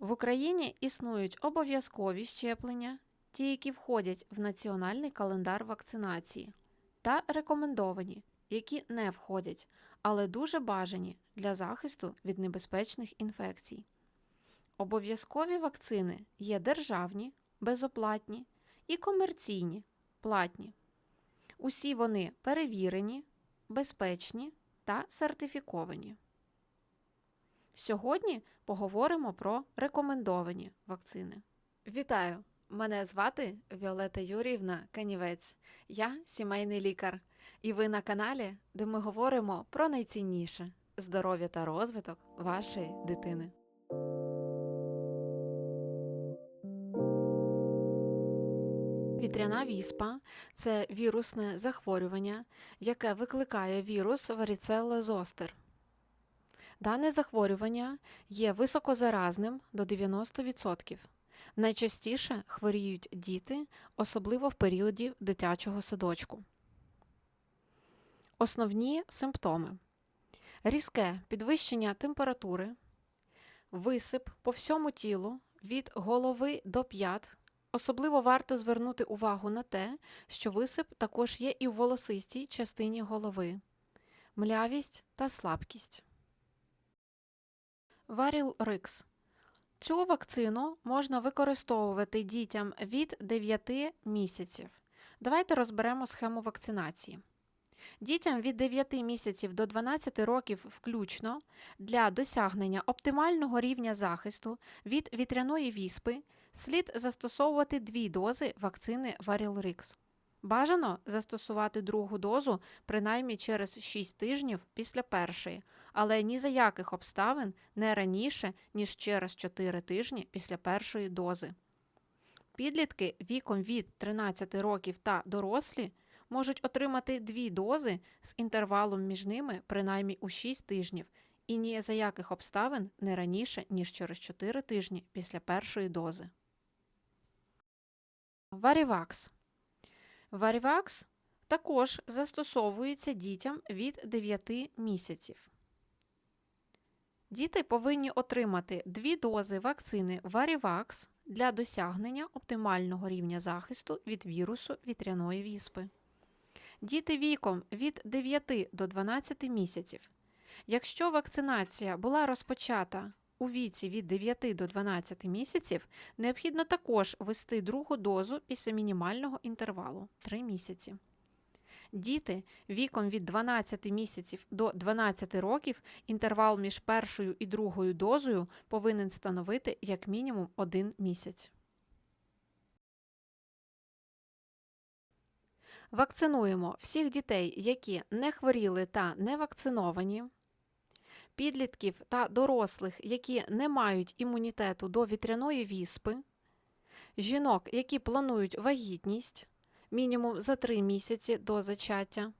В Україні існують обов'язкові щеплення, ті, які входять в національний календар вакцинації, та рекомендовані, які не входять, але дуже бажані для захисту від небезпечних інфекцій. Обов'язкові вакцини є державні, безоплатні і комерційні, платні. Усі вони перевірені, безпечні та сертифіковані. Сьогодні поговоримо про рекомендовані вакцини. Вітаю! Мене звати Віолета Юріївна Канівець. Я сімейний лікар, і ви на каналі, де ми говоримо про найцінніше здоров'я та розвиток вашої дитини. Вітряна віспа це вірусне захворювання, яке викликає вірус варіцелла зостер. Дане захворювання є високозаразним до 90%. Найчастіше хворіють діти, особливо в періоді дитячого садочку. Основні симптоми: різке підвищення температури, висип по всьому тілу від голови до п'ят. Особливо варто звернути увагу на те, що висип також є і в волосистій частині голови, млявість та слабкість. Варіл Рикс. Цю вакцину можна використовувати дітям від 9 місяців. Давайте розберемо схему вакцинації. Дітям від 9 місяців до 12 років включно для досягнення оптимального рівня захисту від вітряної віспи слід застосовувати дві дози вакцини Varilrix. Бажано застосувати другу дозу принаймні через 6 тижнів після першої, але ні за яких обставин не раніше, ніж через 4 тижні після першої дози. Підлітки віком від 13 років та дорослі можуть отримати дві дози з інтервалом між ними принаймні у 6 тижнів і ні за яких обставин не раніше, ніж через 4 тижні після першої дози. Варівакс. Варівакс також застосовується дітям від 9 місяців. Діти повинні отримати дві дози вакцини Варівакс для досягнення оптимального рівня захисту від вірусу вітряної віспи. Діти віком від 9 до 12 місяців. Якщо вакцинація була розпочата у віці від 9 до 12 місяців, необхідно також ввести другу дозу після мінімального інтервалу 3 місяці. Діти віком від 12 місяців до 12 років інтервал між першою і другою дозою повинен становити як мінімум 1 місяць. Вакцинуємо всіх дітей, які не хворіли та не вакциновані, підлітків та дорослих, які не мають імунітету до вітряної віспи, жінок, які планують вагітність мінімум за 3 місяці до зачаття,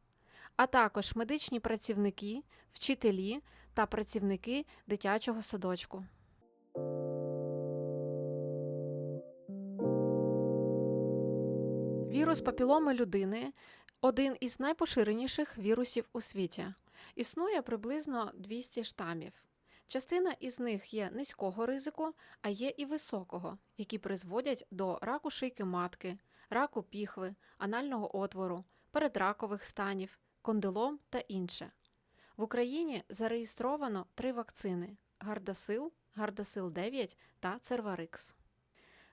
а також медичні працівники, вчителі та працівники дитячого садочку. Вірус папіломи людини один із найпоширеніших вірусів у світі. Існує приблизно 200 штамів. Частина із них є низького ризику, а є і високого, які призводять до раку шийки матки, раку піхви, анального отвору, передракових станів, кондилом та інше. В Україні зареєстровано три вакцини: Гардасил, Гардасил 9 та Церварикс.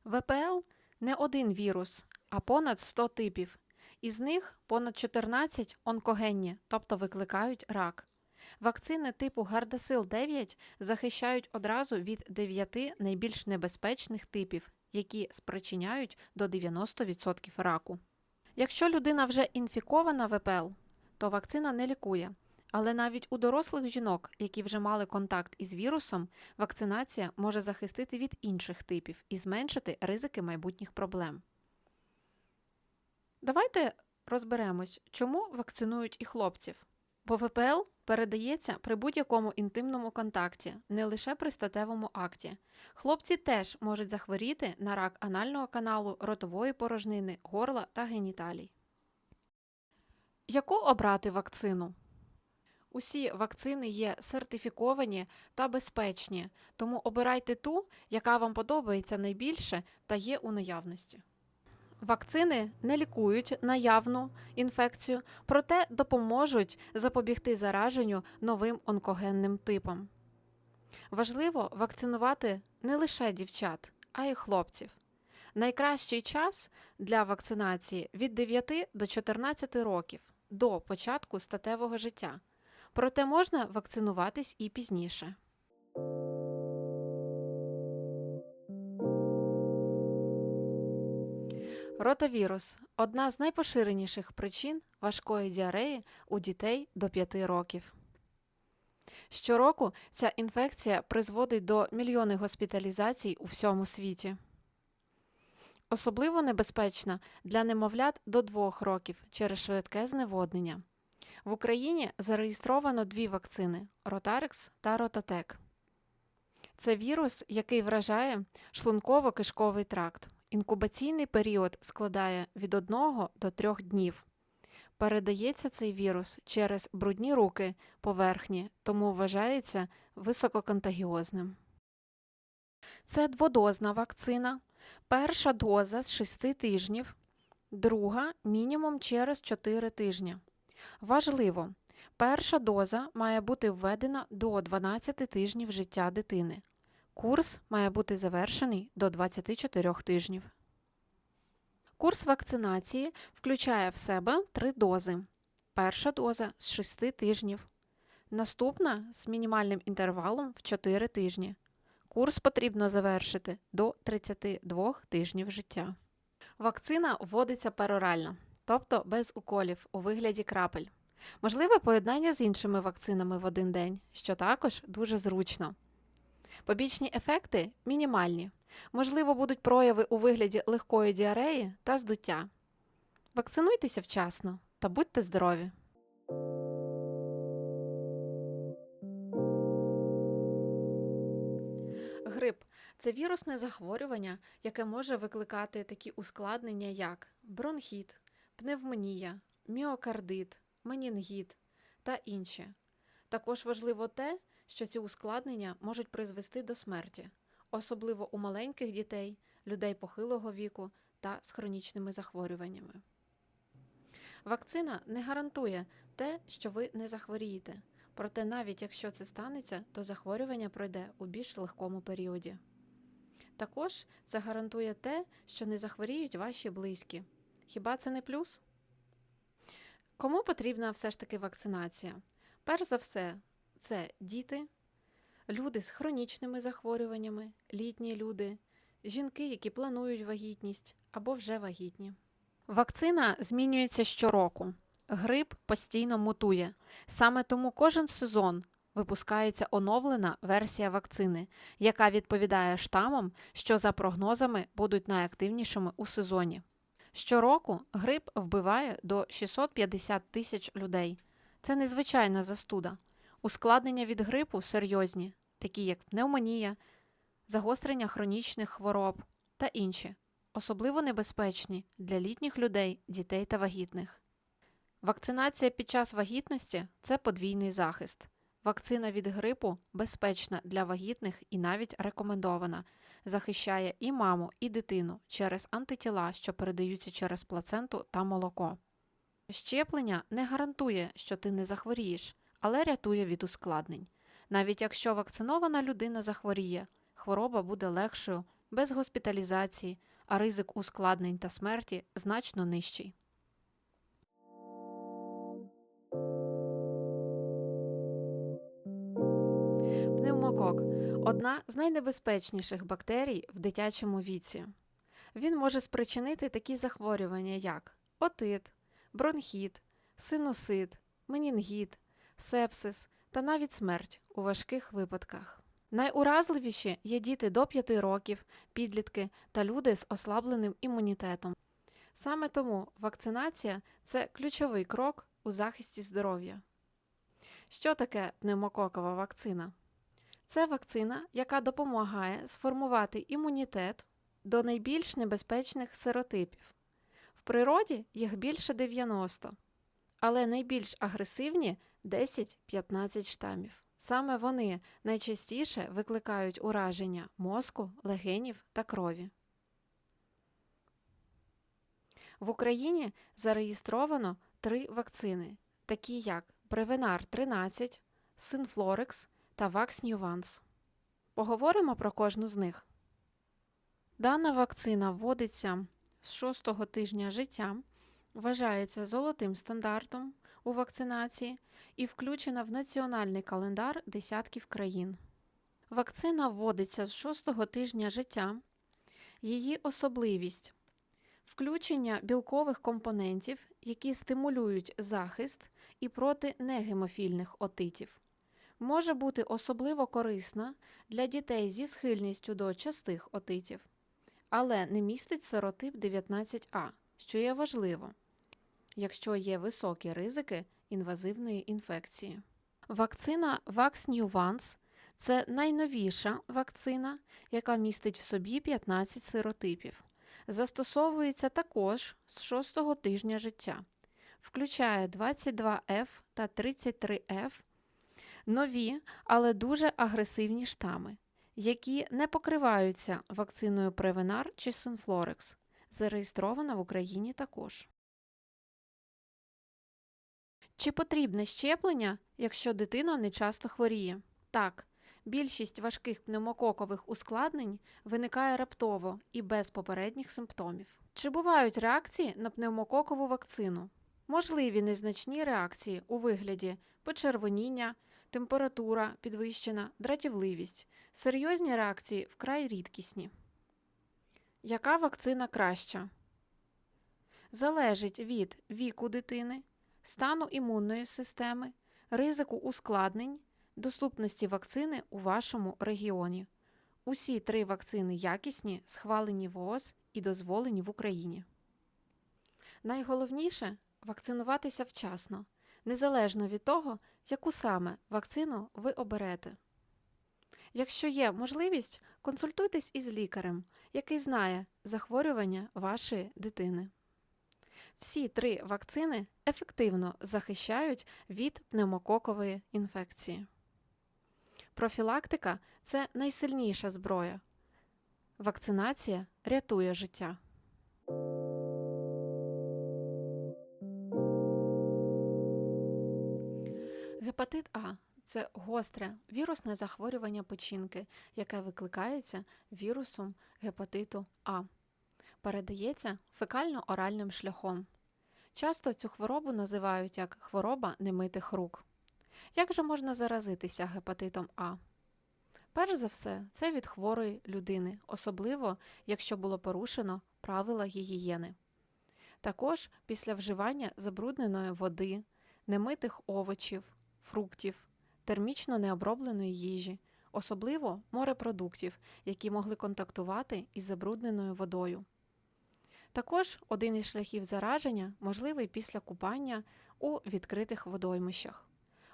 ВПЛ не один вірус, а понад 100 типів. Із них понад 14 онкогенні, тобто викликають рак. Вакцини типу Гардасил 9 захищають одразу від 9 найбільш небезпечних типів, які спричиняють до 90% раку. Якщо людина вже інфікована ВПЛ, то вакцина не лікує. Але навіть у дорослих жінок, які вже мали контакт із вірусом, вакцинація може захистити від інших типів і зменшити ризики майбутніх проблем. Давайте розберемось, чому вакцинують і хлопців. Бо ВПЛ передається при будь-якому інтимному контакті, не лише при статевому акті. Хлопці теж можуть захворіти на рак анального каналу, ротової порожнини, горла та геніталій. Яку обрати вакцину? Усі вакцини є сертифіковані та безпечні, тому обирайте ту, яка вам подобається найбільше та є у наявності. Вакцини не лікують наявну інфекцію, проте допоможуть запобігти зараженню новим онкогенним типам. Важливо вакцинувати не лише дівчат, а й хлопців. Найкращий час для вакцинації від 9 до 14 років до початку статевого життя. Проте можна вакцинуватись і пізніше. Ротавірус одна з найпоширеніших причин важкої діареї у дітей до 5 років. Щороку ця інфекція призводить до мільйони госпіталізацій у всьому світі. Особливо небезпечна для немовлят до 2 років через швидке зневоднення. В Україні зареєстровано дві вакцини Ротарекс та Ротатек. Це вірус, який вражає шлунково-кишковий тракт. Інкубаційний період складає від 1 до 3 днів. Передається цей вірус через брудні руки поверхні, тому вважається висококонтагіозним. Це дводозна вакцина. Перша доза з 6 тижнів, друга мінімум через 4 тижні. Важливо, перша доза має бути введена до 12 тижнів життя дитини. Курс має бути завершений до 24 тижнів. Курс вакцинації включає в себе три дози. Перша доза з 6 тижнів. Наступна з мінімальним інтервалом в 4 тижні. Курс потрібно завершити до 32 тижнів життя. Вакцина вводиться перорально, тобто без уколів у вигляді крапель. Можливе поєднання з іншими вакцинами в один день, що також дуже зручно. Побічні ефекти мінімальні. Можливо, будуть прояви у вигляді легкої діареї та здуття. Вакцинуйтеся вчасно та будьте здорові! Грип це вірусне захворювання, яке може викликати такі ускладнення, як бронхіт, пневмонія, міокардит, менінгіт та інші. Також важливо те, що ці ускладнення можуть призвести до смерті, особливо у маленьких дітей, людей похилого віку та з хронічними захворюваннями. Вакцина не гарантує те, що ви не захворієте, проте навіть якщо це станеться, то захворювання пройде у більш легкому періоді. Також це гарантує те, що не захворіють ваші близькі. Хіба це не плюс? Кому потрібна все ж таки вакцинація? Перш за все, це діти, люди з хронічними захворюваннями, літні люди, жінки, які планують вагітність або вже вагітні. Вакцина змінюється щороку. Грип постійно мутує. Саме тому кожен сезон випускається оновлена версія вакцини, яка відповідає штамам, що за прогнозами будуть найактивнішими у сезоні. Щороку грип вбиває до 650 тисяч людей. Це незвичайна застуда. Ускладнення від грипу серйозні, такі як пневмонія, загострення хронічних хвороб та інші, особливо небезпечні для літніх людей, дітей та вагітних. Вакцинація під час вагітності це подвійний захист. Вакцина від грипу безпечна для вагітних і навіть рекомендована, захищає і маму, і дитину через антитіла, що передаються через плаценту та молоко. Щеплення не гарантує, що ти не захворієш, але рятує від ускладнень. Навіть якщо вакцинована людина захворіє, хвороба буде легшою, без госпіталізації, а ризик ускладнень та смерті значно нижчий. Пневмокок одна з найнебезпечніших бактерій в дитячому віці. Він може спричинити такі захворювання, як отит, бронхіт, синусит, менінгіт, сепсис та навіть смерть у важких випадках. Найуразливіші є діти до 5 років, підлітки та люди з ослабленим імунітетом. Саме тому вакцинація це ключовий крок у захисті здоров'я. Що таке пневмококова вакцина? Це вакцина, яка допомагає сформувати імунітет до найбільш небезпечних серотипів. В природі їх більше 90, але найбільш агресивні 10-15 штамів. Саме вони найчастіше викликають ураження мозку, легенів та крові. В Україні зареєстровано три вакцини, такі як Превенар 13, Синфлорекс та Вакс Нюванс. Поговоримо про кожну з них. Дана вакцина вводиться з шостого тижня життя, вважається золотим стандартом у вакцинації і включена в національний календар десятків країн. Вакцина вводиться з шостого тижня життя. Її особливість включення білкових компонентів, які стимулюють захист і проти негемофільних отитів. Може бути особливо корисна для дітей зі схильністю до частих отитів, але не містить серотип 19А, що є важливо, якщо є високі ризики інвазивної інфекції. Вакцина VaxNewVans – це найновіша вакцина, яка містить в собі 15 сиротипів. Застосовується також з 6 тижня життя. Включає 22F та 33F нові, але дуже агресивні штами, які не покриваються вакциною Превенар чи Синфлорекс, зареєстрована в Україні також. Чи потрібне щеплення, якщо дитина не часто хворіє? Так, більшість важких пневмококових ускладнень виникає раптово і без попередніх симптомів. Чи бувають реакції на пневмококову вакцину? Можливі незначні реакції у вигляді почервоніння, температура підвищена, дратівливість. Серйозні реакції вкрай рідкісні. Яка вакцина краща? Залежить від віку дитини, стану імунної системи, ризику ускладнень, доступності вакцини у вашому регіоні. Усі три вакцини якісні, схвалені в ООС і дозволені в Україні. Найголовніше вакцинуватися вчасно, незалежно від того, яку саме вакцину ви оберете. Якщо є можливість, консультуйтесь із лікарем, який знає захворювання вашої дитини. Всі три вакцини ефективно захищають від пневмококової інфекції. Профілактика це найсильніша зброя. Вакцинація рятує життя. Гепатит А це гостре вірусне захворювання печінки, яке викликається вірусом гепатиту А. Передається фекально-оральним шляхом. Часто цю хворобу називають як хвороба немитих рук. Як же можна заразитися гепатитом А? Перш за все, це від хворої людини, особливо якщо було порушено правила гігієни. Також після вживання забрудненої води, немитих овочів, фруктів, термічно необробленої їжі, особливо морепродуктів, які могли контактувати із забрудненою водою. Також один із шляхів зараження можливий після купання у відкритих водоймищах.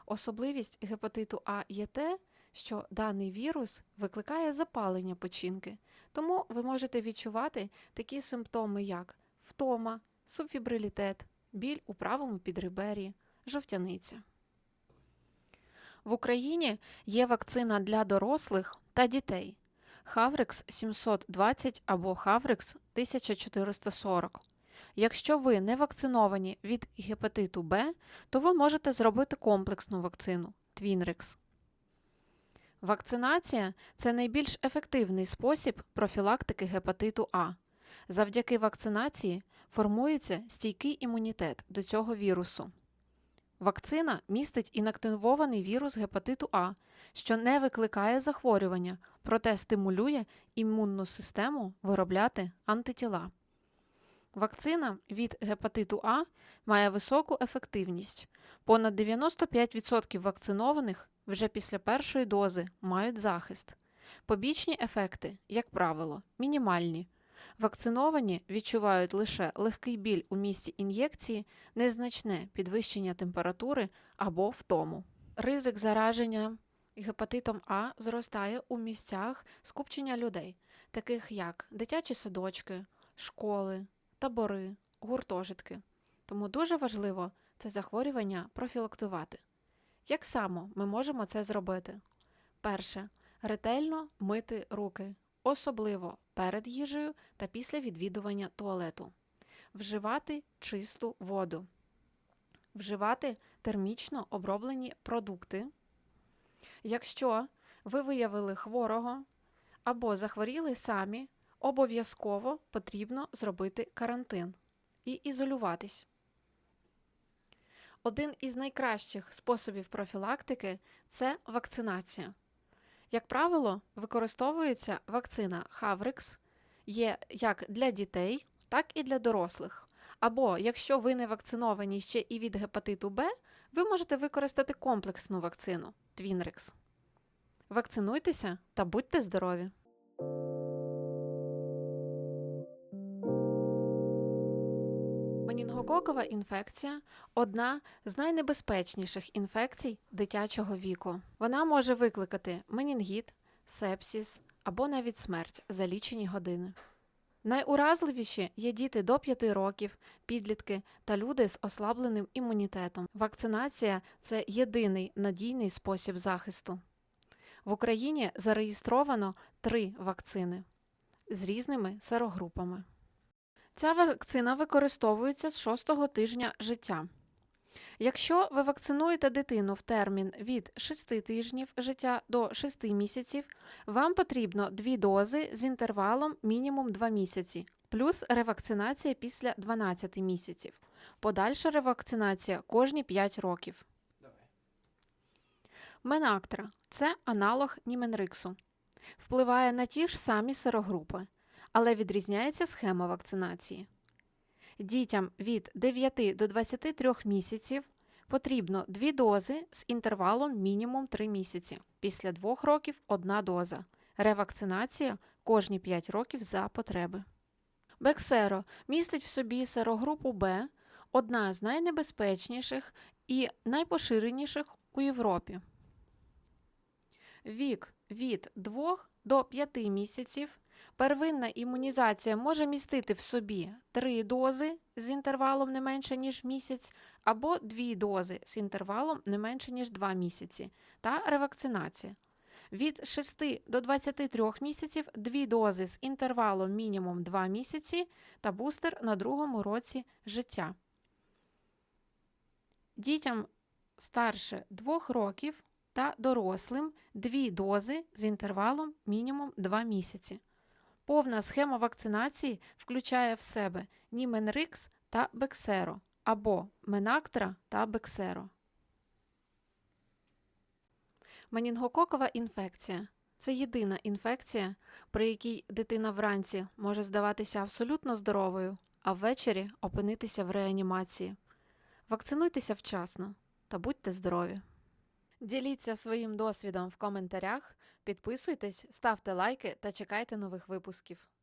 Особливість гепатиту А є те, що даний вірус викликає запалення печінки, тому ви можете відчувати такі симптоми, як втома, субфібрилітет, біль у правому підребері, жовтяниця. В Україні є вакцина для дорослих та дітей Хаврекс 720 або Хаврекс 1440. Якщо ви не вакциновані від гепатиту Б, то ви можете зробити комплексну вакцину Твінрекс. Вакцинація це найбільш ефективний спосіб профілактики гепатиту А. Завдяки вакцинації формується стійкий імунітет до цього вірусу. Вакцина містить інактивований вірус гепатиту А, що не викликає захворювання, проте стимулює імунну систему виробляти антитіла. Вакцина від гепатиту А має високу ефективність. Понад 95% вакцинованих вже після першої дози мають захист. Побічні ефекти, як правило, мінімальні. Вакциновані відчувають лише легкий біль у місці ін'єкції, незначне підвищення температури або втому. Ризик зараження гепатитом А зростає у місцях скупчення людей, таких як дитячі садочки, школи, табори, гуртожитки. Тому дуже важливо це захворювання профілактувати. Як само ми можемо це зробити? Перше. Ретельно мити руки, особливо перед їжею та після відвідування туалету. Вживати чисту воду. Вживати термічно оброблені продукти. Якщо ви виявили хворого або захворіли самі, обов'язково потрібно зробити карантин і ізолюватись. Один із найкращих способів профілактики це вакцинація. Як правило, використовується вакцина Хаврикс, є як для дітей, так і для дорослих. Або якщо ви не вакциновані ще і від гепатиту Б, ви можете використати комплексну вакцину Твінрекс. Вакцинуйтеся та будьте здорові! Менінгококова інфекція одна з найнебезпечніших інфекцій дитячого віку. Вона може викликати менінгіт, сепсіс або навіть смерть за лічені години. Найуразливіші є діти до 5 років, підлітки та люди з ослабленим імунітетом. Вакцинація це єдиний надійний спосіб захисту. В Україні зареєстровано три вакцини з різними серогрупами. Ця вакцина використовується з 6 тижня життя. Якщо ви вакцинуєте дитину в термін від 6 тижнів життя до 6 місяців, вам потрібно дві дози з інтервалом мінімум 2 місяці, плюс ревакцинація після 12 місяців. Подальша ревакцинація кожні 5 років. Менактра це аналог Німенриксу. Впливає на ті ж самі серогрупи, але відрізняється схема вакцинації. Дітям від 9 до 23 місяців потрібно дві дози з інтервалом мінімум 3 місяці. Після 2 років одна доза. Ревакцинація кожні 5 років за потреби. Бексеро містить в собі серогрупу Б, одна з найнебезпечніших і найпоширеніших у Європі. Вік від 2 до 5 місяців. Первинна імунізація може містити в собі 3 дози з інтервалом не менше, ніж місяць, або 2 дози з інтервалом не менше, ніж 2 місяці, та ревакцинація. Від 6 до 23 місяців 2 дози з інтервалом мінімум 2 місяці та бустер на другому році життя. Дітям старше 2 років та дорослим 2 дози з інтервалом мінімум 2 місяці. Повна схема вакцинації включає в себе Німенрикс та Бексеро або Менактра та Бексеро. Менінгококова інфекція це єдина інфекція, при якій дитина вранці може здаватися абсолютно здоровою, а ввечері опинитися в реанімації. Вакцинуйтеся вчасно та будьте здорові! Діліться своїм досвідом в коментарях, підписуйтесь, ставте лайки та чекайте нових випусків.